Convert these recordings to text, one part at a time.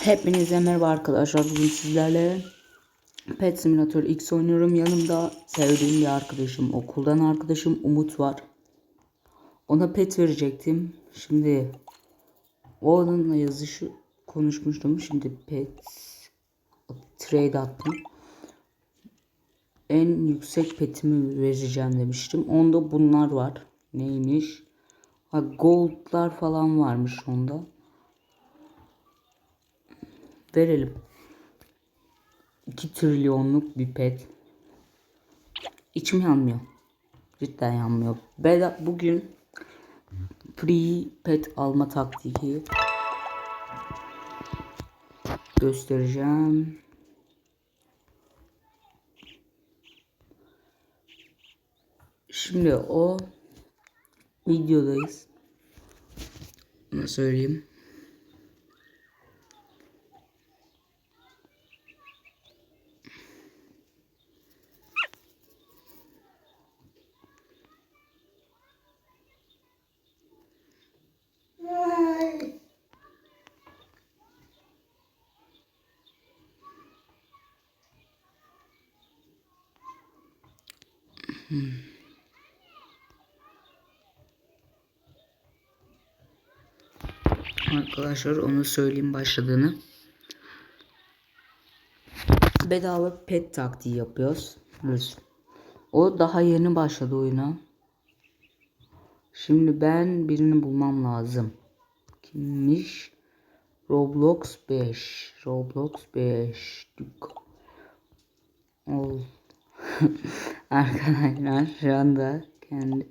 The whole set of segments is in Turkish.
Hepinize merhaba arkadaşlar. Bugün sizlerle Pet Simulator X oynuyorum. Yanımda sevdiğim bir arkadaşım, okuldan arkadaşım Umut var. Ona pet verecektim. Şimdi o onunla yazışı konuşmuştum. Şimdi pet trade attım. En yüksek petimi vereceğim demiştim. Onda bunlar var. Neymiş? Ha, goldlar falan varmış onda. Verelim. 2 trilyonluk bir pet. İçim yanmıyor. Cidden yanmıyor. Beda bugün free pet alma taktiği göstereceğim. Şimdi o videodayız. Nasıl söyleyeyim? Arkadaşlar onu söyleyeyim başladığını. Bedava pet taktiği yapıyoruz. Evet. O daha yeni başladı oyuna. Şimdi ben birini bulmam lazım. Kimmiş? Roblox 5. Roblox 5. Dük. Ol. Arkadaşlar şu anda kendi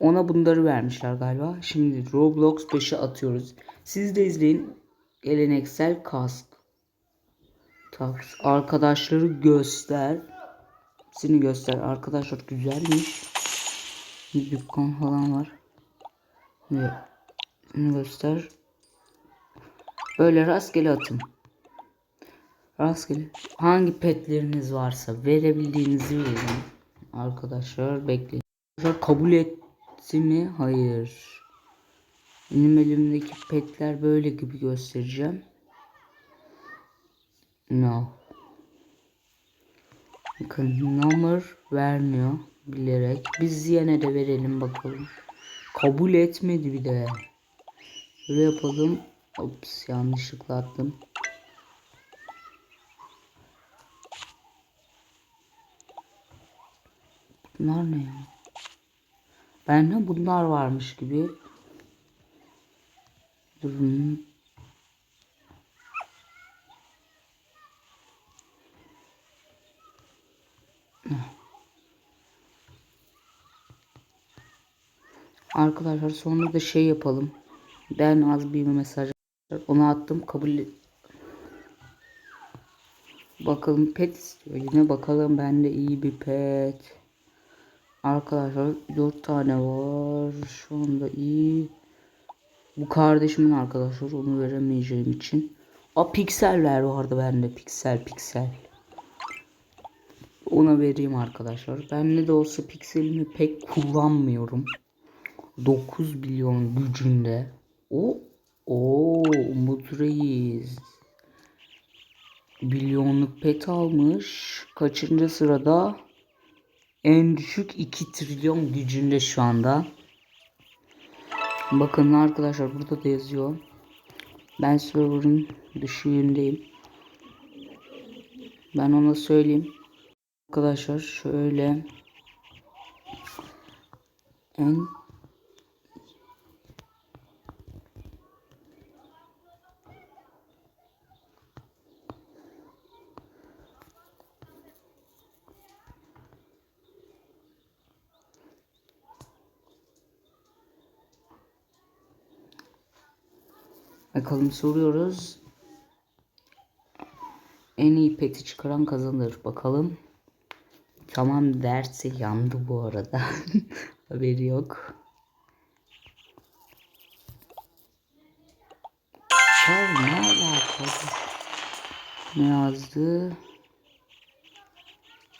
ona bunları vermişler galiba. Şimdi Roblox 5'e atıyoruz. Siz de izleyin. Geleneksel kask. Tak. Arkadaşları göster. Seni göster. Arkadaşlar güzelmiş. Bir dükkan falan var. Seni göster. Böyle rastgele atın. Rastgele. Hangi petleriniz varsa verebildiğinizi verin. Arkadaşlar bekleyin. Arkadaşlar kabul etti mi? Hayır. Benim elimdeki petler böyle gibi göstereceğim. No. Bakın number vermiyor bilerek. Biz yine de verelim bakalım. Kabul etmedi bir de. Böyle yapalım. Ops yanlışlıkla attım. Bunlar ne ya? Bende bunlar varmış gibi. Durun. Arkadaşlar sonra da şey yapalım. Ben az bir mesaj onu attım kabul Bakalım pet istiyor. Yine bakalım bende iyi bir pet. Arkadaşlar 4 tane var. Şu anda iyi. Bu kardeşimin arkadaşlar onu veremeyeceğim için. A pikseller vardı bende. Piksel piksel. Ona vereyim arkadaşlar. Ben ne de olsa pikselimi pek kullanmıyorum. 9 milyon gücünde. O o Umut Reis. Milyonluk pet almış. Kaçıncı sırada? En düşük 2 trilyon gücünde şu anda. Bakın arkadaşlar burada da yazıyor. Ben server'ın dışındayım. Ben ona söyleyeyim. Arkadaşlar şöyle en Bakalım soruyoruz. En iyi peti çıkaran kazanır. Bakalım. Tamam derse yandı bu arada. Haberi yok. Ne alakalı? Ne yazdı?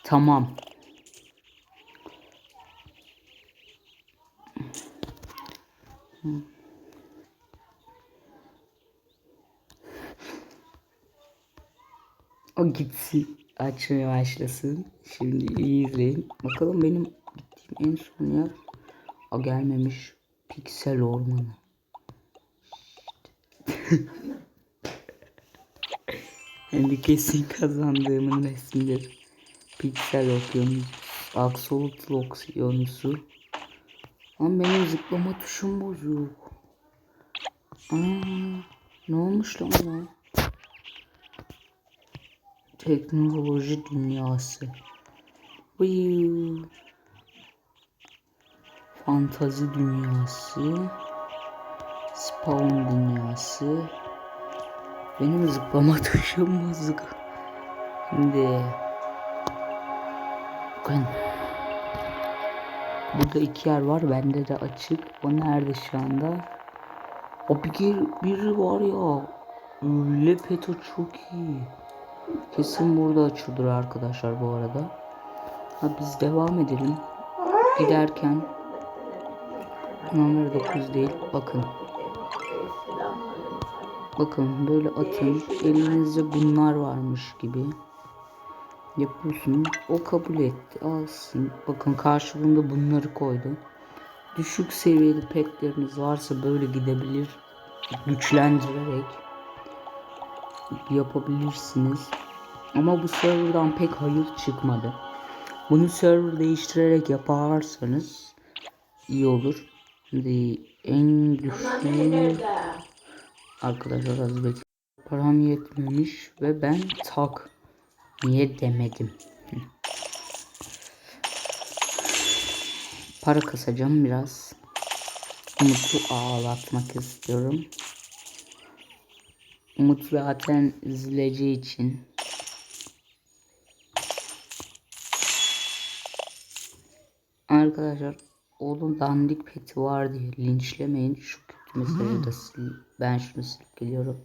Tamam. O gitsin. Açmaya başlasın. Şimdi iyi izleyin. Bakalım benim gittiğim en son yer. O gelmemiş. Piksel ormanı. Şimdi kesin kazandığımın resmidir. Piksel okyanus. Aksolotl okyanusu. Lan benim zıplama tuşum bozuk. Aa, ne olmuş lan buna? Teknoloji dünyası. Uyuu. Fantazi dünyası. Spawn dünyası. Benim zıplama tuşum bozuk. Şimdi bakın. Burada iki yer var. Bende de açık. O nerede şu anda? O bir, biri var ya. Öyle peto çok iyi. Kesin burada açılır arkadaşlar bu arada. Ha biz devam edelim. Giderken numara 9 değil. Bakın. Bakın böyle atın. Elinizde bunlar varmış gibi. Yapıyorsunuz. O kabul etti. Alsın. Bakın karşılığında bunları koydu. Düşük seviyeli petleriniz varsa böyle gidebilir. Güçlendirerek yapabilirsiniz. Ama bu serverdan pek hayır çıkmadı. Bunu server değiştirerek yaparsanız iyi olur. Şimdi en güçlü arkadaşlar az bekleyin. Param yetmemiş ve ben tak niye demedim. Para kasacağım biraz. Umut'u ağlatmak istiyorum. Umut zaten üzüleceği için Arkadaşlar oğlum dandik peti var diye linçlemeyin. Şu kötü mesajı da sil. Ben şunu silip geliyorum.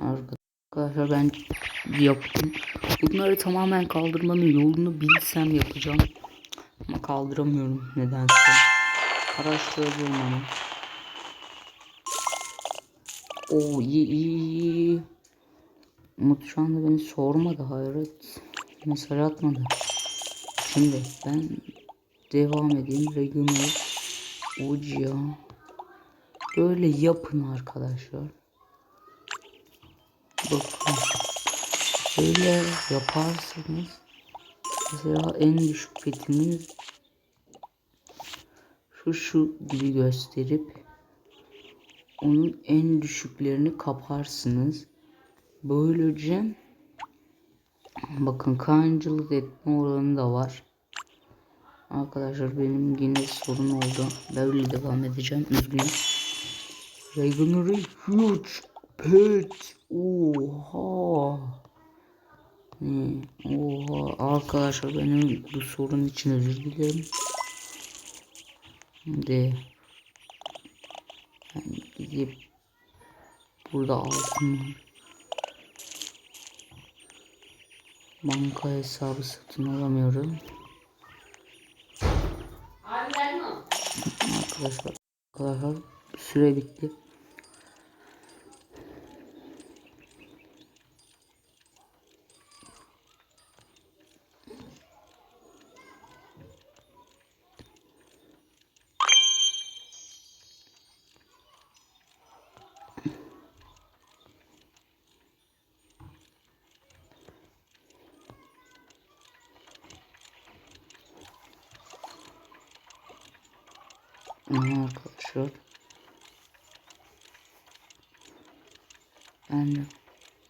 Arkadaşlar ben yaptım. Bunları tamamen kaldırmanın yolunu bilsem yapacağım. Ama kaldıramıyorum nedense. Araştıracağım onu. Oo iyi iyi iyi. Umut şu anda beni sormadı hayret. Mesaj atmadı. Şimdi ben devam edeyim. Regular Ucia. Böyle yapın arkadaşlar. Bakın. Böyle yaparsanız mesela en düşük petimiz şu şu gibi gösterip onun en düşüklerini kaparsınız. Böylece bakın kancılık etme oranı da var. Arkadaşlar benim yine sorun oldu. Böyle devam edeceğim. Üzgünüm. Regenerate huge pet. Oha. Oha. Arkadaşlar benim bu sorun için özür dilerim. Şimdi ben gidip burada altın var. Banka hesabı satın alamıyorum. Arkadaşlar, arkadaşlar süre bitti. Aha, arkadaşlar. Ben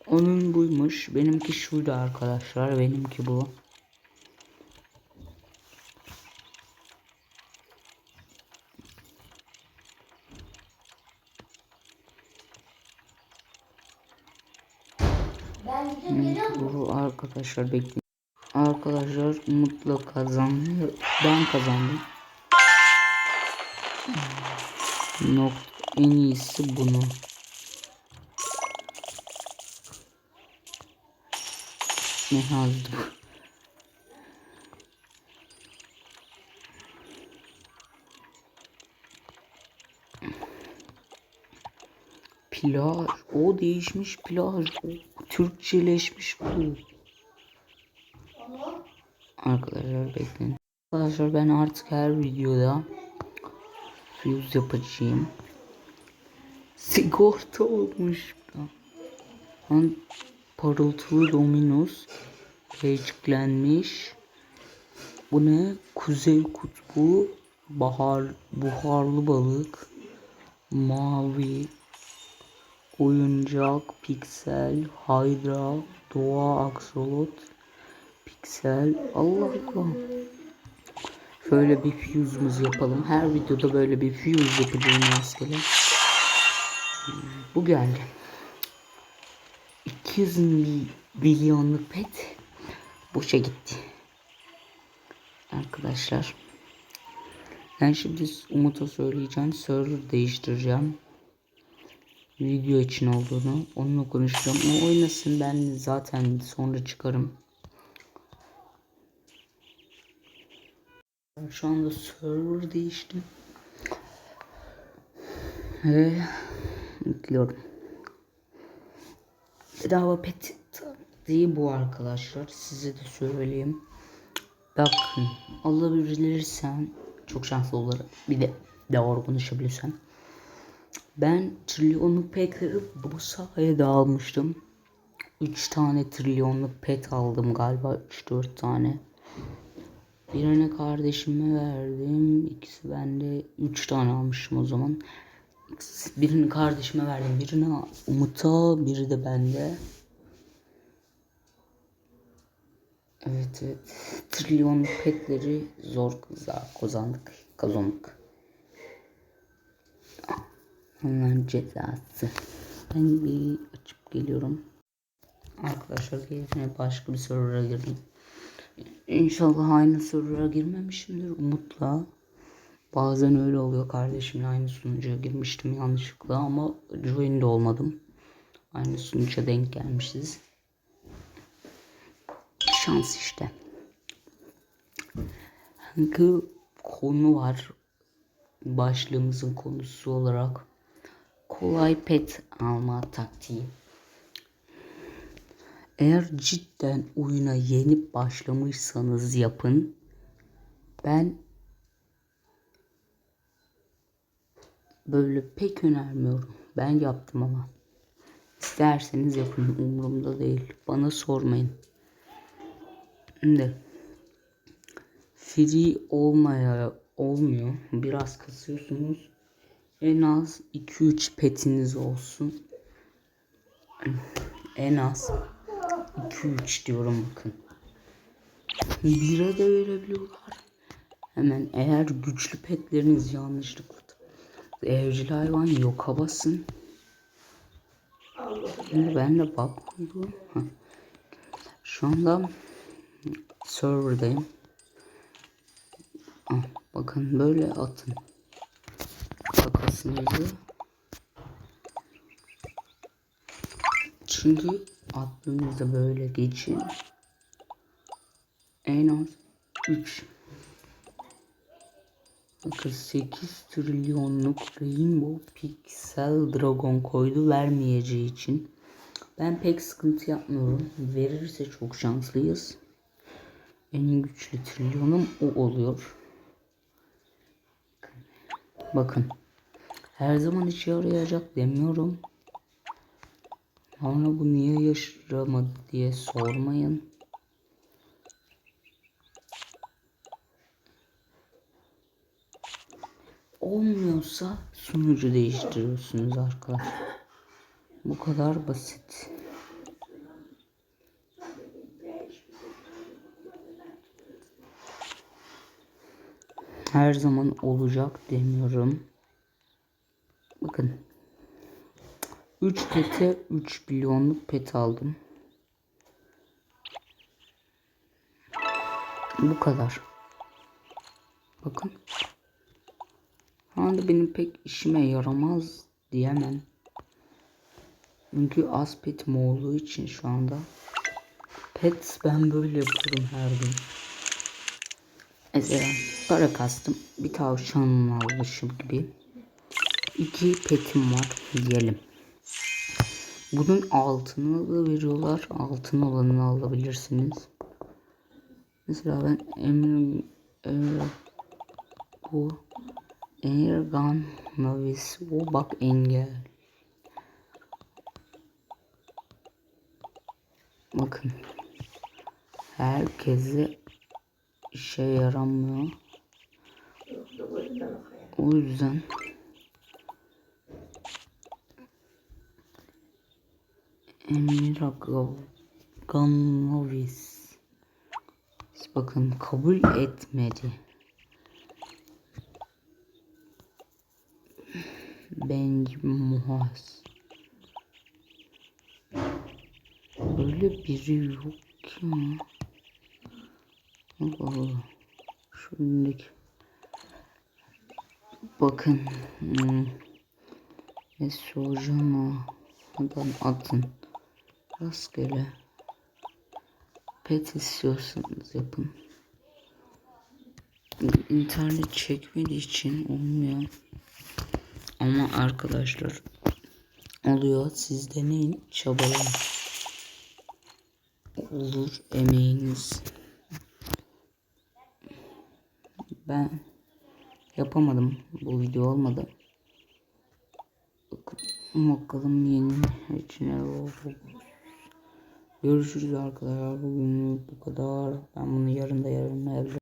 onun buymuş. Benimki şuydu arkadaşlar. Benimki bu. Bu arkadaşlar bekleyin. Arkadaşlar mutlu kazandı. Ben kazandım. Nok en iyisi bunu. Ne yazdım? Plaj. O değişmiş plaj. O Türkçeleşmiş bu. Arkadaşlar bekleyin. Arkadaşlar ben artık her videoda fuse yapacağım. Sigorta olmuş. Lan parıltılı dominos peçklenmiş. Bu ne? Kuzey kutbu bahar buharlı balık mavi oyuncak piksel hydra doğa aksolot piksel Allah Allah şöyle bir fuse'umuz yapalım her videoda böyle bir fuse yapacağım rastgele bu geldi 200 mil- milyonluk pet boşa gitti arkadaşlar ben şimdi Umut'a söyleyeceğim. Server değiştireceğim. Video için olduğunu. Onunla konuşacağım. O oynasın. Ben zaten sonra çıkarım. Şu anda server değiştim. Ve yüklüyorum. Bedava pet değil bu arkadaşlar. Size de söyleyeyim. Bakın alabilirsem çok şanslı olurum. Bir de doğru konuşabilirsem. Ben trilyonluk petleri bu sayede almıştım. 3 tane trilyonluk pet aldım galiba 3-4 tane. Birine kardeşime verdim. ikisi bende 3 tane almışım o zaman. Birini kardeşime verdim. Birine Umut'a, biri de bende. Evet evet. Trilyon petleri zor kızlar kazandık. Kazandık. Onların cezası. Ben bir açıp geliyorum. Arkadaşlar yine başka bir server'a girdim. İnşallah aynı server'a girmemişimdir umutla. Bazen öyle oluyor kardeşimle aynı sunucuya girmiştim yanlışlıkla ama join olmadım. Aynı sunucuya denk gelmişiz. Şans işte. Hangi konu var başlığımızın konusu olarak kolay pet alma taktiği. Eğer cidden oyuna yeni başlamışsanız yapın. Ben böyle pek önermiyorum. Ben yaptım ama. İsterseniz yapın umurumda değil. Bana sormayın. Şimdi free olmaya olmuyor. Biraz kasıyorsunuz. En az 2-3 petiniz olsun. En az 2-3 diyorum bakın. Bire de verebiliyorlar. Hemen eğer güçlü petleriniz yanlışlıkla evcil hayvan yoka basın. Şimdi ben de bak oldu. Heh. Şu anda serverdayım. Ah, bakın böyle atın. Kakasınızı. Şimdi attığınızda böyle geçin. En az 3 Bakın 8 trilyonluk Rainbow Pixel Dragon koydu vermeyeceği için. Ben pek sıkıntı yapmıyorum. Verirse çok şanslıyız. En güçlü trilyonum o oluyor. Bakın. Her zaman işe yarayacak demiyorum. Sonra bu niye yaşamadı diye sormayın. Olmuyorsa sunucu değiştiriyorsunuz arkadaşlar. Bu kadar basit. Her zaman olacak demiyorum. Bakın. 3 pete 3 milyonluk pet aldım. Bu kadar. Bakın. Anda benim pek işime yaramaz diyemem. Çünkü az petim olduğu için şu anda. Pet ben böyle yapıyorum her gün. Mesela para kastım. Bir tavşan almışım gibi. İki petim var diyelim. Bunun altını da veriyorlar. Altın olanını alabilirsiniz. Mesela ben Emir e, bu Ergan Novice o bak engel. Bakın. Herkese işe yaramıyor. O yüzden Emir Ganovis bakın kabul etmedi. Bengi Muhas Böyle biri yok ki. Allah Allah. Şimdiki Bakın. Hmm. Esojana adam atın. Rastgele. Pet istiyorsanız yapın. İnternet çekmediği için olmuyor. Ama arkadaşlar oluyor. Siz deneyin. Çabalayın. Olur emeğiniz. Ben yapamadım. Bu video olmadı. Bakalım yeni içine. Görüşürüz arkadaşlar. Bugün bu kadar. Ben bunu yarın da yarın da yapacağım.